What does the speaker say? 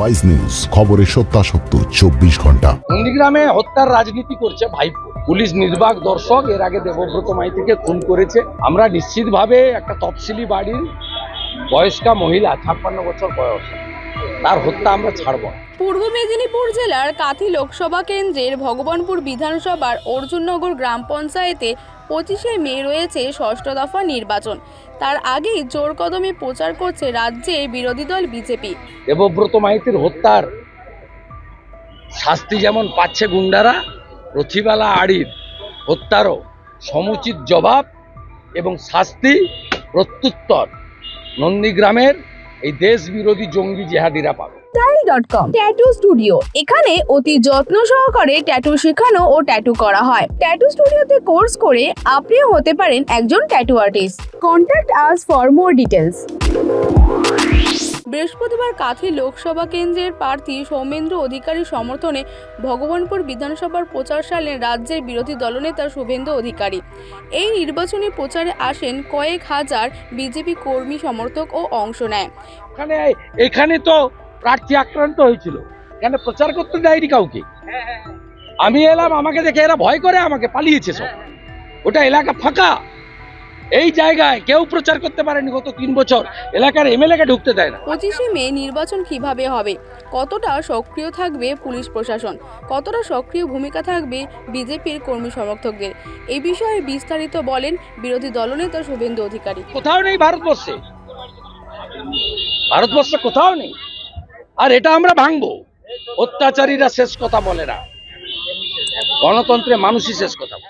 Wise news খবরের সত্যাসত্য চব্বিশ ঘণ্টা। নন্দীগ্রামে হত্যার রাজনীতি করছে ভাইপো। পুলিশ নির্বাক দর্শক এর আগে দেবব্রত মাইতিকে খুন করেছে। আমরা নিশ্চিতভাবে একটা তফসিলি বাড়ির বয়স্কা মহিলা ছাপ্পান্ন বছর বয়স তার হত্যা আমরা ছাড়ব পূর্ব মেদিনীপুর জেলার কাথি লোকসভা কেন্দ্রের ভগবানপুর বিধানসভার অর্জুননগর গ্রাম পঞ্চায়েতে পঁচিশে মে রয়েছে ষষ্ঠ দফা নির্বাচন। তার আগেই জোর কদমে প্রচার করছে রাজ্যে বিরোধী দল বিজেপি। দেবব্রত মাইতির হত্যার শাস্তি যেমন পাচ্ছে গুন্ডারা, রথিবালা আড়ির হত্যারও সমুচিত জবাব এবং শাস্তি প্রত্যুত্তর। নন্দীগ্রামের এই দেশ বিরোধী জঙ্গি জেহাদিরা পাবে। ডট কম ট্যাটু স্টুডিও এখানে অতি যত্ন সহকারে ট্যাটু শেখানো ও ট্যাটু করা হয়। ট্যাটু স্টুডিওতে কোর্স করে আপনিও হতে পারেন একজন tattoo artist contact us for more details বৃহস্পতিবার কাথি লোকসভা কেন্দ্রের প্রার্থী সৌমেন্দ্র অধিকারী সমর্থনে ভগবানপুর বিধানসভার প্রচার সালেন রাজ্যের বিরোধী দলনেতা শুভেন্দু অধিকারী। এই নির্বাচনী প্রচারে আসেন কয়েক হাজার বিজেপি কর্মী, সমর্থক ও অংশ নেয়। এখানে এখানে তো প্রার্থী আক্রান্ত হয়েছিল। এখানে প্রচার করতে দেয়নি কাউকে। আমি এলাম, আমাকে দেখে এরা ভয় করে, আমাকে পালিয়েছে সব। ওটা এলাকা ফাঁকা। এই জায়গায় কেউ প্রচার করতে পারেনি গত তিন বছর। এলাকার এমএলএ কে ঢুকতে দেয় না। পঁচিশে মে নির্বাচন কীভাবে হবে? কতটা সক্রিয় থাকবে পুলিশ প্রশাসন? কতটা সক্রিয় ভূমিকা থাকবে বিজেপির কর্মী সমর্থকদের? এই বিষয়ে বিস্তারিত বলেন বিরোধী দলনেতা শুভেন্দু অধিকারী। কোথাও নেই ভারতবর্ষে। ভারতবর্ষে কোথাও নেই। আর এটা আমরা ভাঙবো। অত্যাচারীরা শেষ কথা বলে না। গণতন্ত্রে মানুষই শেষ কথা বলে।